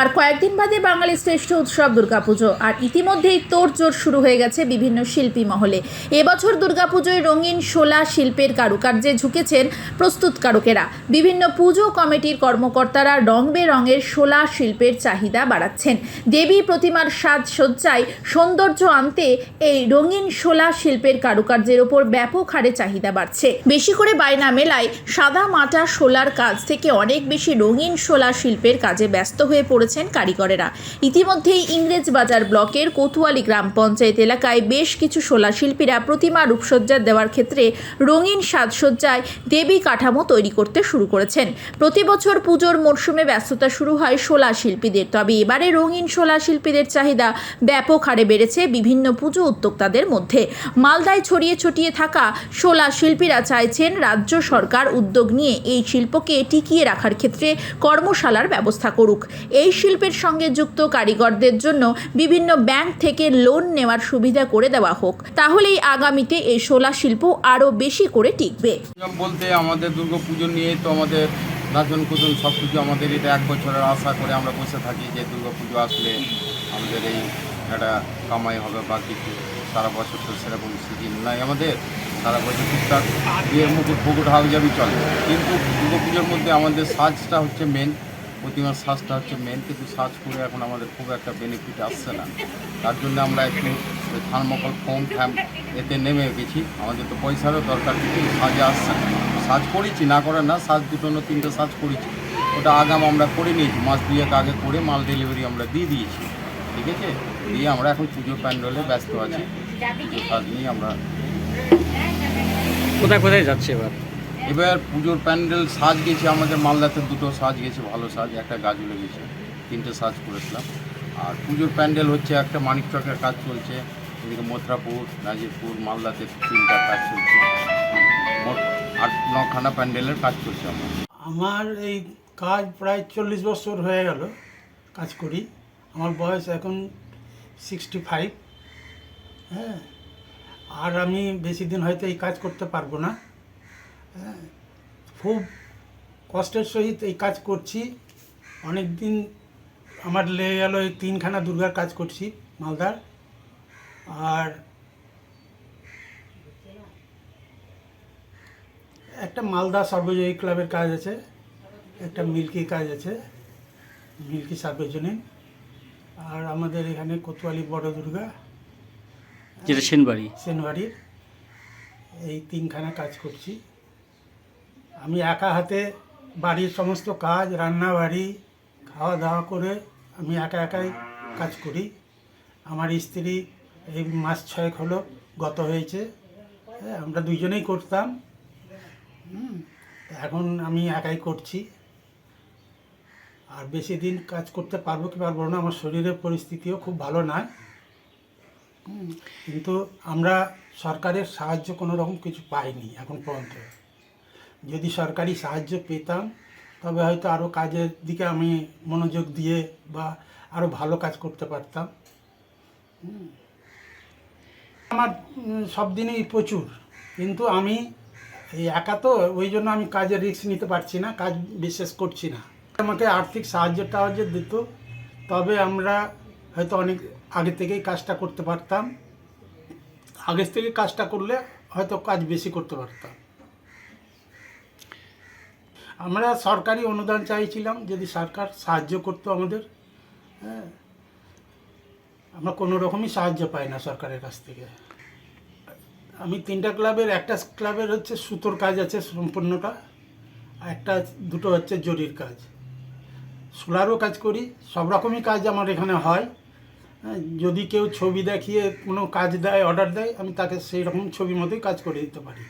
আর কয়েকদিন বাদে বাঙালির শ্রেষ্ঠ উৎসব দুর্গাপুজো। আর ইতিমধ্যেই তোড়জোড় শুরু হয়ে গেছে বিভিন্ন শিল্পী মহলে। এবছর দুর্গাপুজোয় রঙিন শোলা শিল্পের কারুকার্যে ঝুঁকেছেন প্রস্তুতকারকেরা বিভিন্ন পুজো কমিটির কর্মকর্তারা রং বেরঙের শোলা শিল্পের চাহিদা বাড়াচ্ছেন। দেবী প্রতিমার সাজসজ্জায় সৌন্দর্য আনতে এই রঙিন শোলা শিল্পের কারুকার্যের ওপর ব্যাপক হারে চাহিদা বাড়ছে। বেশি করে বায়না মেলায় সাদা মাটা শোলার কাজ থেকে অনেক বেশি রঙিন শোলা শিল্পের কাজে ব্যস্ত হয়ে পড়েছেন কারিগরেরা। ইতিমধ্যেই ইংরেজ বাজার ব্লকের কোতোয়ালি গ্রাম পঞ্চায়েত এলাকায় বেশ কিছু শোলা শিল্পীরা প্রতিমা রূপসজ্জা দেওয়ার ক্ষেত্রে রঙিন সাজসজ্জায় দেবী কাঠামো তৈরি করতে শুরু করেছেন। প্রতি বছর পুজোর মরশুমে ব্যস্ততা শুরু হয় শোলা শিল্পীদের। তবে এবারে রঙিন শোলা শিল্পীদের চাহিদা ব্যাপক হারে বেড়েছে বিভিন্ন পুজো উদ্যোক্তাদের মধ্যে। মালদায় ছড়িয়ে ছটিয়ে থাকা শোলা শিল্পীরা চাইছেন রাজ্য সরকার উদ্যোগ নিয়ে এই শিল্পকে টিকিয়ে রাখার ক্ষেত্রে কর্মশালার ব্যবস্থা করুক। এই শিল্পের সঙ্গে যুক্ত কারিগরদের জন্য বিভিন্ন ব্যাংক থেকে লোন নেওয়ার সুবিধা করে দেওয়া হোক। তাহলেই আগামীতে এই শোলা শিল্প আরও বেশি করে টিকবে। বলতে আমাদের দুর্গা পুজো নিয়েই তো আমাদের নাচন কুদন সব কিছু আমাদের এটা এক বছরের আশা করে আমরা বসে থাকি যে দুর্গা পুজো আসলে আমাদের এই একটা কামাই হবে বা কিছু সারা বছর তো সেরকম সিজন নাই আমাদের। সারা বছর টুকটাক বিয়ের মুকুট ফুকুট হাবজাবি চলে। কিন্তু দুর্গা পুজোর মধ্যে আমাদের সাজটা হচ্ছে মেন প্রতিমার সাজটা হচ্ছে মেন কিন্তু সাজ করে এখন আমাদের খুব একটা বেনিফিট আসছে না। তার জন্য আমরা একটু থার্মোকল ফোম ফ্যাম এতে নেমে গেছি। আমাদের তো পয়সারও দরকার, কিন্তু সাজে আসছে না। সাজ করেছি, না করে না, সাজ দুটো না তিনটে সাজ করেছি। ওটা আগাম আমরা করে নিয়েছি, মাস দুয়েক আগে করে মাল ডেলিভারি আমরা দিয়ে দিয়েছি। ঠিক আছে? দিয়ে আমরা এখন পুজো প্যান্ডেলে ব্যস্ত আছি। সাজ নিয়ে আমরা কোথায় কোথায় যাচ্ছে এবার? এবার পুজোর প্যান্ডেল সাজ গেছে আমাদের মালদাতে দুটো সাজ গেছে ভালো সাজ, একটা গাজুলে গেছে, তিনটে সাজ করেছিলাম। আর পুজোর প্যান্ডেল হচ্ছে একটা মানিক চকের কাজ চলছে, এদিকে মথুরাপুর, নাজিরপুর, মালদাতে তিনটা কাজ চলছে। মোট আট, নখানা প্যান্ডেলের কাজ চলছে আমার আমার এই কাজ প্রায় চল্লিশ বছর হয়ে গেল কাজ করি। আমার বয়স এখন সিক্সটি ফাইভ হ্যাঁ। আর আমি বেশি দিন হয়তো এই কাজ করতে পারব না। হ্যাঁ খুব কষ্টের সহিত এই কাজ করছি। অনেক দিন আমার লেগে গেল এই তিনখানা দুর্গার কাজ করছি মালদার। আর একটা মালদা সর্বজয়ী ক্লাবের কাজ আছে একটা মিল্কি কাজ আছে মিল্কি সার্বজনীন। আর আমাদের এখানে কোতোয়ালি বড় দুর্গা যেটা সেনবাড়ি। সেনবাড়ির এই তিনখানা কাজ করছি। আমি একা হাতে বাড়ির সমস্ত কাজ রান্না বাড়ি খাওয়া দাওয়া করে আমি একা একাই কাজ করি। আমার স্ত্রী এই মাস ছয়েক হলো গত হয়েছে। হ্যাঁ আমরা দুইজনেই করতাম। এখন আমি একাই করছি। আর বেশি দিন কাজ করতে পারব কি পারব না, আমার শরীরের পরিস্থিতিও খুব ভালো নয়। কিন্তু আমরা সরকারের সাহায্য কোনো রকম কিছু পাইনি এখন পর্যন্ত। যদি সরকারি সাহায্য পেতাম, তবে হয়তো আরও কাজের দিকে আমি মনোযোগ দিয়ে বা আরও ভালো কাজ করতে পারতাম। আমার সব দিনই প্রচুর। কিন্তু আমি এই একা তো, ওই জন্য আমি কাজের রিস্ক নিতে পারছি না, কাজ বিশেষ করছি না। আমাকে আর্থিক সাহায্য টাহায্য দিত, তবে আমরা হয়তো অনেক আগে থেকেই কাজটা করতে পারতাম। আগের থেকে কাজটা করলে হয়তো কাজ বেশি করতে পারতাম। আমরা সরকারি অনুদান চাইছিলাম যদি সরকার সাহায্য করতো আমাদের হ্যাঁ। আমরা কোনো রকমই সাহায্য পাই না সরকারের কাছ থেকে। আমি তিনটা ক্লাবের একটা ক্লাবের হচ্ছে সুতোর কাজ আছে সম্পূর্ণটা একটা দুটো হচ্ছে জরির কাজ। সোলারও কাজ করি সব রকমই কাজ আমার এখানে হয়। হ্যাঁ, যদি কেউ ছবি দেখিয়ে কোনো কাজ দেয় অর্ডার দেয় আমি তাকে সেই রকম ছবি মতোই কাজ করে দিতে পারি।